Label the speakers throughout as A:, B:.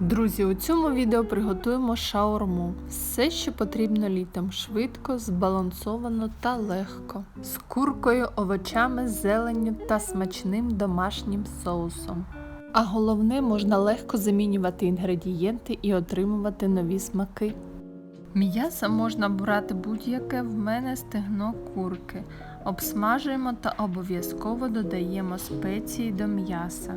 A: Друзі, у цьому відео приготуємо шаурму. Все, що потрібно літом, швидко, збалансовано та легко. З куркою, овочами, зеленню та смачним домашнім соусом. А головне, можна легко замінювати інгредієнти і отримувати нові смаки. М'ясо можна брати будь-яке в мене стегно курки. Обсмажуємо та обов'язково додаємо спеції до м'яса.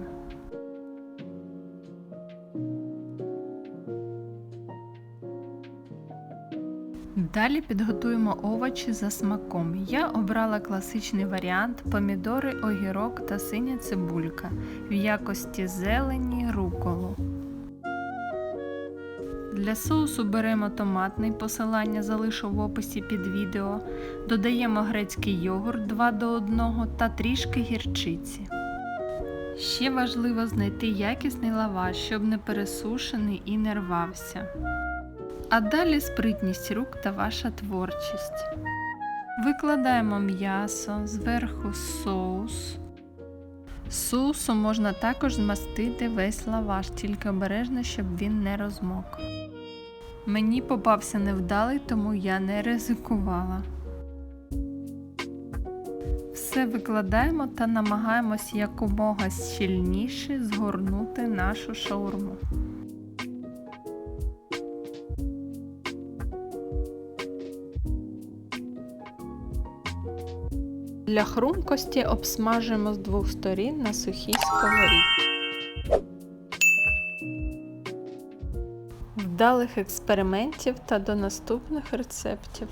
A: Далі підготуємо овочі за смаком. Я обрала класичний варіант помідори, огірок та синя цибулька в якості зелені руколу. Для соусу беремо томатний, посилання залишу в описі під відео, додаємо грецький йогурт 2 до 1 та трішки гірчиці. Ще важливо знайти якісний лаваш, щоб не пересушений і не рвався. А далі спритність рук та ваша творчість. Викладаємо м'ясо, зверху соус. Соусом можна також змастити весь лаваш, тільки обережно, щоб він не розмок. Мені попався невдалий, тому я не ризикувала. Все викладаємо та намагаємось якомога щільніше згорнути нашу шаурму. Для хрумкості обсмажимо з двох сторін на сухій сковорідці. Вдалих експериментів та до наступних рецептів.